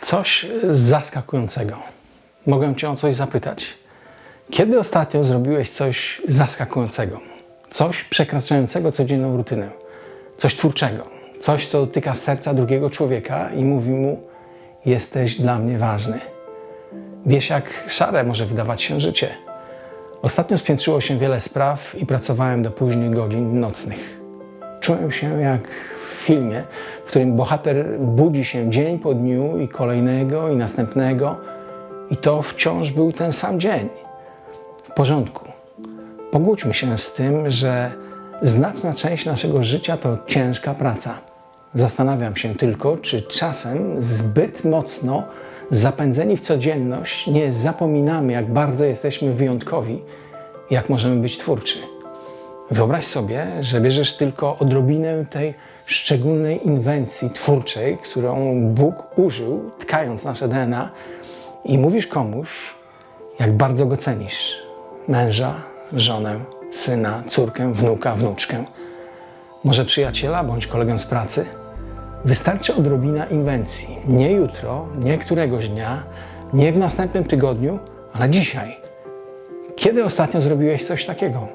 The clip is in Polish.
Coś zaskakującego. Mogę Cię o coś zapytać. Kiedy ostatnio zrobiłeś coś zaskakującego? Coś przekraczającego codzienną rutynę? Coś twórczego? Coś, co dotyka serca drugiego człowieka i mówi mu: Jesteś dla mnie ważny. Wiesz, jak szare może wydawać się życie. Ostatnio spiętrzyło się wiele spraw i pracowałem do późnych godzin nocnych. Czułem się jak w filmie, w którym bohater budzi się dzień po dniu i kolejnego i następnego, i to wciąż był ten sam dzień. W porządku. Pogódźmy się z tym, że znaczna część naszego życia to ciężka praca. Zastanawiam się tylko, czy czasem zbyt mocno zapędzeni w codzienność nie zapominamy, jak bardzo jesteśmy wyjątkowi, jak możemy być twórczy. Wyobraź sobie, że bierzesz tylko odrobinę tej szczególnej inwencji twórczej, którą Bóg użył, tkając nasze DNA, i mówisz komuś, jak bardzo go cenisz. Męża, żonę, syna, córkę, wnuka, wnuczkę. Może przyjaciela bądź kolegę z pracy. Wystarczy odrobina inwencji. Nie jutro, nie któregoś dnia, nie w następnym tygodniu, ale dzisiaj. Kiedy ostatnio zrobiłeś coś takiego?